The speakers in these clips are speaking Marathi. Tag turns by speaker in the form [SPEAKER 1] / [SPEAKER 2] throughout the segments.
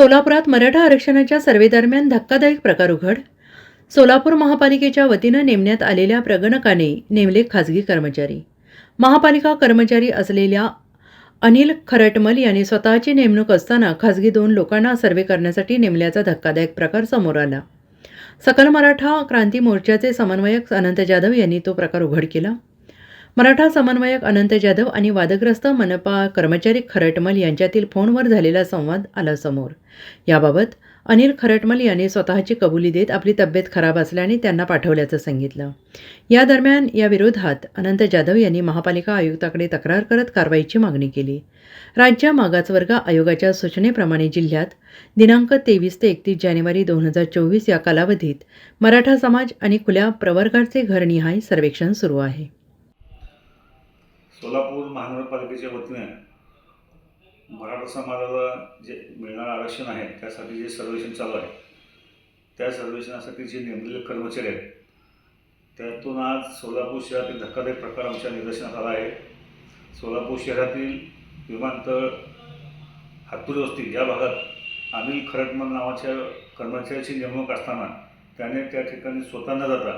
[SPEAKER 1] सोलापुरात मराठा आरक्षणाच्या सर्वेदरम्यान धक्कादायक प्रकार उघड. सोलापूर महापालिकेच्या वतीनं नेमण्यात आलेल्या प्रगणकाने नेमले खाजगी कर्मचारी. महापालिका कर्मचारी असलेल्या अनिल खरटमल यांनी स्वतःची नेमणूक असताना खाजगी दोन लोकांना सर्वे करण्यासाठी नेमल्याचा धक्कादायक प्रकार समोर आला. सकल मराठा क्रांती मोर्चाचे समन्वयक अनंत जाधव यांनी तो प्रकार उघड केला. मराठा समन्वयक अनंत जाधव आणि वादग्रस्त मनपा कर्मचारी खरटमल यांच्यातील फोनवर झालेला संवाद आला समोर. याबाबत अनिल खरटमल यांनी स्वतःची कबुली देत आपली तब्येत खराब असल्याने त्यांना पाठवल्याचं सांगितलं. या दरम्यान या विरोधात अनंत जाधव यांनी महापालिका आयुक्ताकडे तक्रार करत कारवाईची मागणी केली. राज्य मागासवर्ग आयोगाच्या सूचनेप्रमाणे जिल्ह्यात दिनांक तेवीस ते एकतीस जानेवारी दोन हजार चोवीस या कालावधीत मराठा समाज आणि खुल्या प्रवर्गाचे घरनिहाय सर्वेक्षण सुरू आहे.
[SPEAKER 2] सोलापूर महानगरपालिकेच्या वतीने मराठा समाजाला जे मिळणारं आरक्षण आहे त्यासाठी जे सर्वेक्षण चालू आहे त्या सर्वेक्षणासाठी जे नेमलेले कर्मचारी आहेत त्यातून आज सोलापूर शहरातील धक्कादायक प्रकार आमच्या निदर्शनात आला आहे. सोलापूर शहरातील विमानतळ हातुरी वस्ती या भागात अनिल खरटमल नावाच्या कर्मचाऱ्याची नेमणूक असताना त्याने त्या ठिकाणी स्वतः न जाता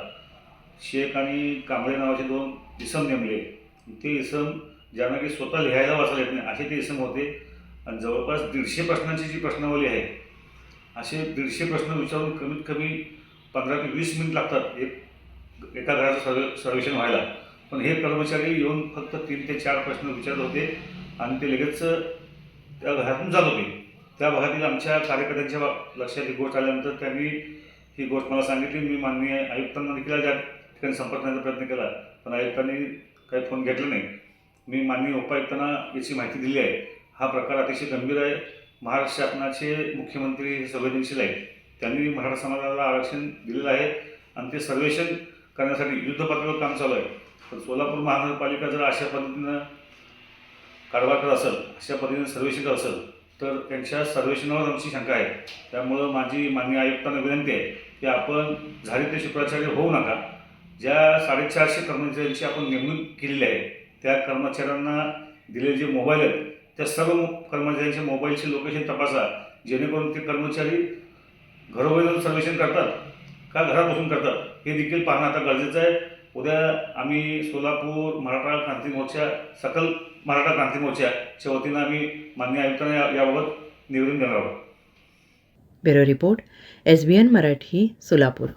[SPEAKER 2] शेख आणि कांबळे नावाचे दोन इसम नेमले. ते इसम ज्यांना की स्वतः लिहायला वाचायला येत नाही असे ते इसम होते. आणि जवळपास दीडशे प्रश्नांची जी प्रश्नावली आहे असे दीडशे प्रश्न विचारून कमीत कमी पंधरा ते वीस मिनिट लागतात एक एका घराचं सर्व सर्वेक्षण व्हायला. पण हे कर्मचारी येऊन फक्त तीन ते चार प्रश्न विचारत होते आणि ते लगेच त्या घरातून जात होते. त्या भागातील आमच्या कार्यकर्त्यांच्या लक्षात ही गोष्ट आल्यानंतर त्यांनी ही गोष्ट मला सांगितली. मी माननीय आयुक्तांना देखील त्या ठिकाणी संपर्क करण्याचा प्रयत्न केला. पण आयुक्तांनी काही फोन घेतला नाही. मी माननीय उपायुक्तांना याची माहिती दिली आहे. हा प्रकार अतिशय गंभीर आहे. महाराष्ट्र शासनाचे मुख्यमंत्री हे संवेदनशील आहेत. त्यांनी मराठा समाजाला आरक्षण दिलेलं आहे आणि ते सर्वेक्षण करण्यासाठी युद्धपातळीवर काम चालू आहे. तर सोलापूर महानगरपालिका जर अशा पद्धतीनं कारभार करत असेल अशा पद्धतीनं सर्वेक्षण करत असेल तर त्यांच्या सर्वेक्षणावर आमची शंका आहे. त्यामुळं माझी माननीय आयुक्तांना विनंती आहे की आपण झाली ते शुक्राचार्य होऊ नका. ज्या साडेचारशे कर्मचाऱ्यांची आपण नेमणूक केलेली आहे त्या कर्मचाऱ्यांना दिलेले जे मोबाईल आहेत त्या सर्व कर्मचाऱ्यांच्या मोबाईलची लोकेशन तपासा जेणेकरून ते कर्मचारी घरोघरी जाऊन सर्वेक्षण करतात का घरात बसून करतात हे देखील पाहणं आता गरजेचं आहे. उद्या आम्ही सोलापूर मराठा क्रांती मोर्चा सकल मराठा क्रांती मोर्चाच्या वतीनं आम्ही मान्य आयुक्तांना या- याबाबत निवेदन देणार आहोत.
[SPEAKER 1] Bureau report S B N Marathi Solapur.